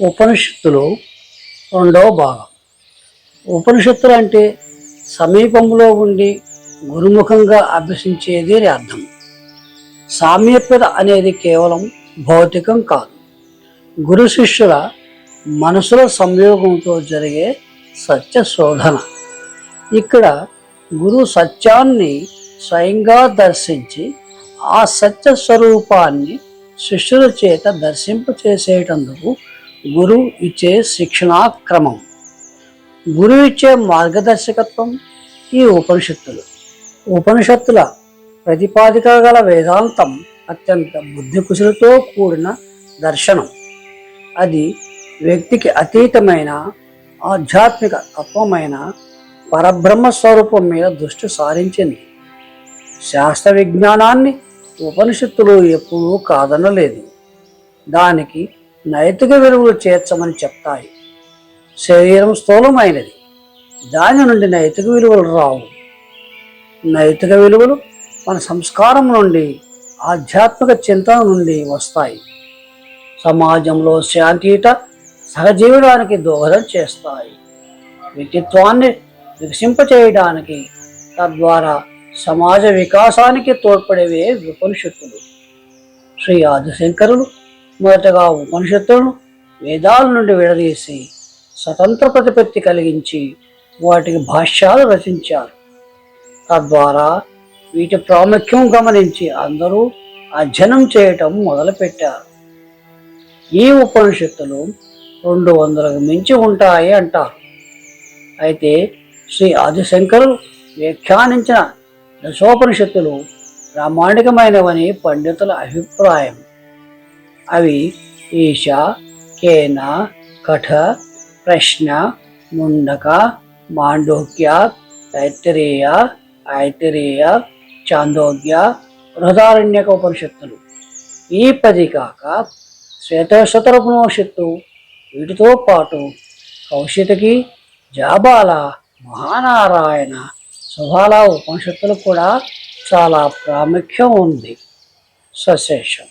ఉపనిషత్తులు రెండవ భాగం. ఉపనిషత్తులు అంటే సమీపంలో ఉండి గురుముఖంగా అభ్యసించేది అర్థం. సామీప్యత అనేది కేవలం భౌతికం కాదు. గురు శిష్యుల మనసుల సంయోగంతో జరిగే సత్య శోధన. ఇక్కడ గురు సత్యాన్ని స్వయంగా దర్శించి ఆ సత్య స్వరూపాన్ని శిష్యుల చేత దర్శింపచేసేటందుకు గురువు ఇచ్చే శిక్షణా క్రమం గురు ఇచ్చే మార్గదర్శకత్వం ఈ ఉపనిషత్తులు. ఉపనిషత్తుల ప్రతిపాదిక గల వేదాంతం అత్యంత బుద్ధి కుశలతో కూడిన దర్శనం. అది వ్యక్తికి అతీతమైన ఆధ్యాత్మిక తత్వమైన పరబ్రహ్మ స్వరూపం మీద దృష్టి సారించింది. శాస్త్ర విజ్ఞానాన్ని ఉపనిషత్తులు ఎప్పుడూ కాదనలేదు. దానికి నైతిక విలువలు చేర్చమని చెప్తాయి. శరీరం స్థూలమైనది. దాని నుండి నైతిక విలువలు రావు. నైతిక విలువలు మన సంస్కారం నుండి ఆధ్యాత్మిక చింతన నుండి వస్తాయి. సమాజంలో శాంతియుత సహజీవడానికి దోహదం చేస్తాయి. వ్యక్తిత్వాన్ని వికసింపచేయడానికి తద్వారా సమాజ వికాసానికి తోడ్పడేవే ఉపనిషత్తులు. శ్రీ ఆదిశంకరులు మొదటగా ఉపనిషత్తులను వేదాల నుండి విడదీసి స్వతంత్ర ప్రతిపత్తి కలిగించి వాటికి భాష్యాలు రచించారు. తద్వారా వీటి ప్రాముఖ్యం గమనించి అందరూ అధ్యయనం చేయటం మొదలుపెట్టారు. ఈ ఉపనిషత్తులు రెండు వందలకు మించి ఉంటాయి అంటారు. అయితే శ్రీ ఆదిశంకరు వ్యాఖ్యానించిన దశోపనిషత్తులు ప్రామాణికమైనవని పండితుల అభిప్రాయం. అవి ఈశ కేన కఠ ప్రశ్న ముండక మాండోక్య తైత్తరీయ ఐతిరేయ చాందోగ్య బృహదారణ్యక ఉపనిషత్తులు. ఈ పది కాక శ్వేతోశతర వీటితో పాటు కౌశితకి జాబాల మహానారాయణ సుభాల ఉపనిషత్తులు కూడా చాలా ప్రాముఖ్యం ఉంది. సశేషం.